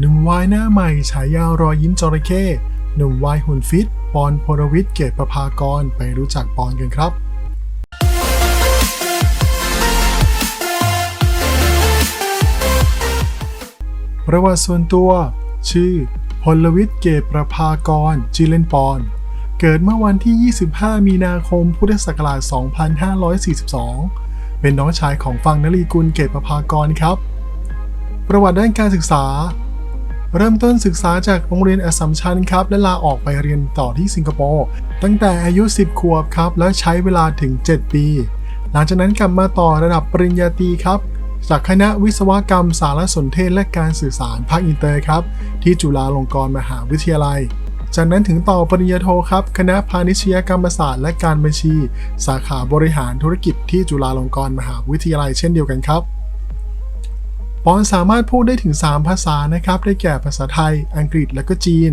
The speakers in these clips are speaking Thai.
หนุ่มวายหน้าใหม่ฉายารอยยิ้มจระเข้หนุ่มวายหุ่นฟิต ปอนพลวิทย์เกตประภากร ไปรู้จักปอนกันครับประวัติส่วนตัว ชื่อ พลวิทย์เกตประภากรชื่อเลนปอน เกิดเมื่อวันที่ 25 มีนาคม พุทธศักราช 2542 เป็นน้องชายของฟังนลีกุลเกตประภากรครับ ประวัติด้านการศึกษา เริ่มต้นศึกษาจากโรงเรียนอสสัมชัญครับ และลาออกไปเรียนต่อที่สิงคโปร์ตั้งแต่อายุ 10 ขวบครับ และใช้เวลาถึง 7 ปี หลังจากนั้นกลับมาต่อระดับปริญญาตรีครับ จากคณะวิศวกรรมสารสนเทศและการสื่อสารภาคอินเตอร์ครับ ที่จุฬาลงกรณ์มหาวิทยาลัย จากนั้นถึงต่อปริญญาโทครับ คณะพาณิชยกรรมศาสตร์และการบัญชี สาขาบริหารธุรกิจที่จุฬาลงกรณ์มหาวิทยาลัยเช่นเดียวกันครับ ปอนสามารถพูดได้ถึง 3 ภาษานะครับ ได้แก่ภาษาไทย อังกฤษและก็จีน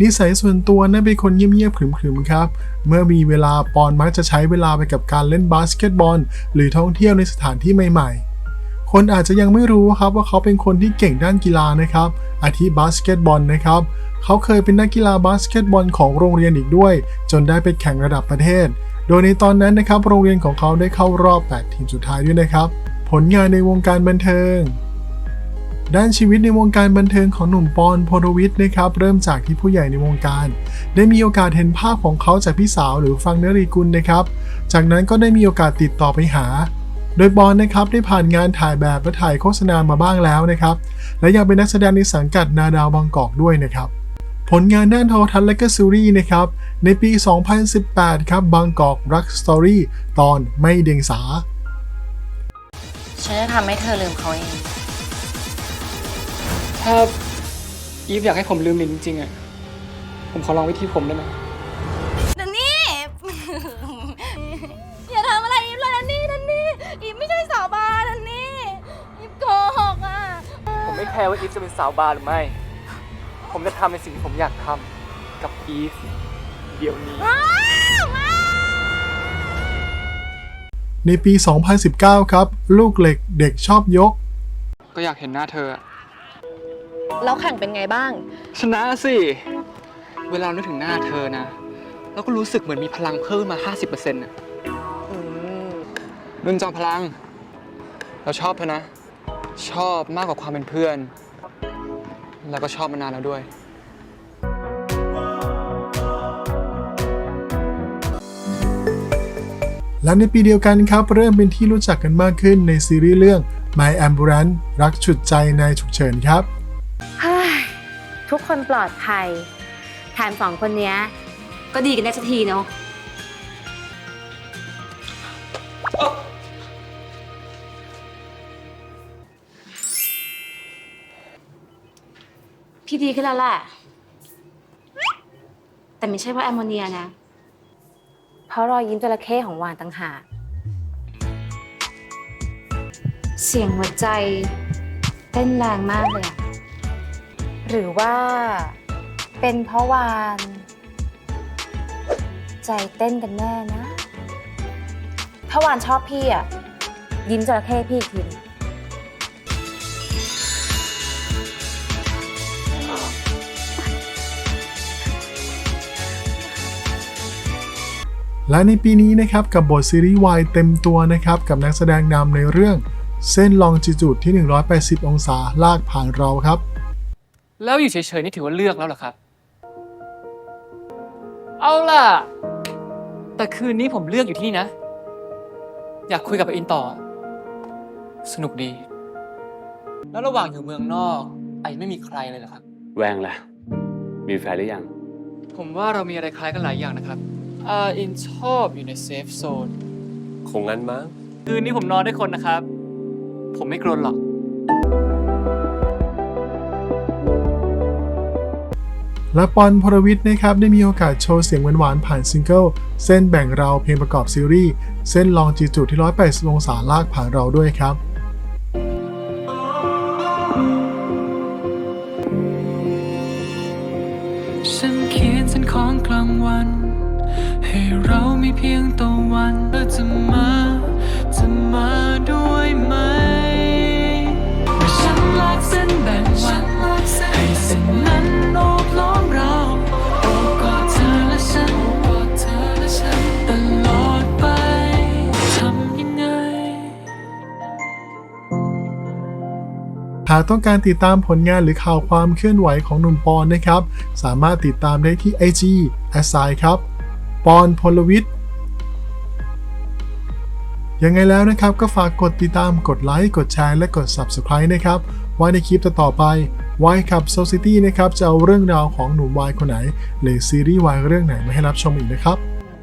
นิสัยส่วนตัวนั้นเป็นคนเงียบๆขรึมๆครับ เมื่อมีเวลาปอนมักจะใช้เวลาไปกับการเล่นบาสเกตบอล หรือท่องเที่ยวในสถานที่ใหม่ๆคนอาจจะยังไม่รู้ครับว่าเขาเป็นคนที่เก่งด้านกีฬานะครับ อาทิบาสเกตบอลนะครับ เขาเคยเป็นนักกีฬาบาสเกตบอลของโรงเรียนอีกด้วย จนได้ไปแข่งระดับประเทศ โดยในตอนนั้นนะครับ โรงเรียนของเขาได้เข้ารอบ 8 ทีมสุดท้ายด้วยนะครับ ผลงานในวงการบันเทิง ด้านชีวิตในวงการบันเทิงของหนุ่มปอนพลวิทย์นะครับเริ่มจากที่ผู้ใหญ่ในวงการ ได้มีโอกาสเห็นภาพของเขาจากพี่สาวหรือฟังนรีกุลนะครับ จากนั้นก็ได้มีโอกาสติดต่อไปหา โดยบอลนะครับได้ผ่านงานถ่ายแบบและถ่ายโฆษณามาบ้างแล้วนะครับ และยังเป็นนักแสดงในสังกัดนาดาวบางกอกด้วยนะครับผลงานด้านโทรทัศน์และก็ซีรีส์นะครับ ในปี 2018 ครับบางกอกรักสตอรี่ตอนไม่เดียงสา ฉันจะทำให้เธอลืมเขาเอง ถ้าอีฟอยากให้ผมลืมลินจริงๆอะผมขอลองวิธีผมได้ไหมนันนี่ อย่าทำอะไรอีฟเลยนันนี่นันนี่อีฟไม่ใช่สาวบาร์นันนี่อีฟโกหกอะผมไม่แคร์ว่าอีฟจะเป็นสาวบาร์หรือไม่ ผมจะทำในสิ่งที่ผมอยากทำกับอีฟเดี๋ยวนี้อ้าวอ้าวในปี 2019 ครับ ลูกเหล็กเด็กชอบยก ก็อยากเห็นหน้าเธออะ แล้วแข่งเป็นไงบ้าง ชนะสิ เวลานึกถึงหน้าเธอนะ แล้วก็รู้สึกเหมือนมีพลังเพิ่มมา 50%น่ะอืมนุ่นจอมพลัง เราชอบเธอนะ ชอบมากกว่าความเป็นเพื่อน แล้วก็ชอบมานานแล้วด้วย และในปีเดียวกันครับ เริ่มเป็นที่รู้จักกันมากขึ้นในซีรีส์เรื่อง My Ambulance รักฉุดใจในฉุกเฉินครับเฮ้ย ทุกคนปลอดภัยแถมสองคนเนี้ย ก็ดีกันได้สักทีเนาะพี่ดีขึ้นแล้วแหละ แต่ไม่ใช่ว่าแอมโมเนียนะ เพราะรอยยิ้มจระเข้ของวานต่างหาก เสียงหัวใจเต้นแรงมากเลยอะ หรือว่าเป็นเพราะวาน ใจเต้นกันแน่นะ ถ้าวานชอบพี่อะ ยิ้มจระเข้พี่อีกทีหนึ่ง และในปีนี้นะครับกับบทซีรีส์วายเต็มตัวนะครับกับนักแสดงนำในเรื่องเส้นลองจิจูดที่ 180 องศาลากผ่านเราครับ แล้วอยู่เฉยๆนี่ถือว่าเลือกแล้วเหรอครับ เอาล่ะ แต่คืนนี้ผมเลือกอยู่ที่นี่นะ อยากคุยกับอินต่อ สนุกดี แล้วระหว่างอยู่เมืองนอก ไอไม่มีใครเลยเหรอครับ แวงแหละมีแฟนหรือยัง ผมว่าเรามีอะไรคล้ายกันหลายอย่างนะครับอ่าอินชอบอยู่ในเซฟโซน คงงั้นมั้ง คืนนี้ผมนอนด้วยคนนะครับ ผมไม่กลัวหรอก และปอนพลวิทย์นะครับได้มีโอกาสโชว์เสียงหวานๆผ่านซิงเกิลเส้นแบ่งเราเพลงประกอบซีรีส์เส้นลองจีจูดที่ 180 องศาลากผ่านเราด้วยครับฉันเขียนเส้นของกลางวัน ให้เรามีเพียงตะวันเธอจะมาากต้องการติดตามผลงานหรือข่าวความเคลื่อนไหวของหนุ่มปอนนะครับ สามารถติดตามได้ที่ IG s i ครับ ปอนพลวิทย์ยังไงแล้วนะครับก็ฝากกดติดตามกดไลค์กดแชร์และกด Subscribe นะครับไว้ในคลิปต่อไปวายขับ Society นะครับ จะเอาเรื่องราวของหนุ่มวายคนไหน หรือซีรีส์วายเรื่องไหนมาให้รับชมอีกนะครับ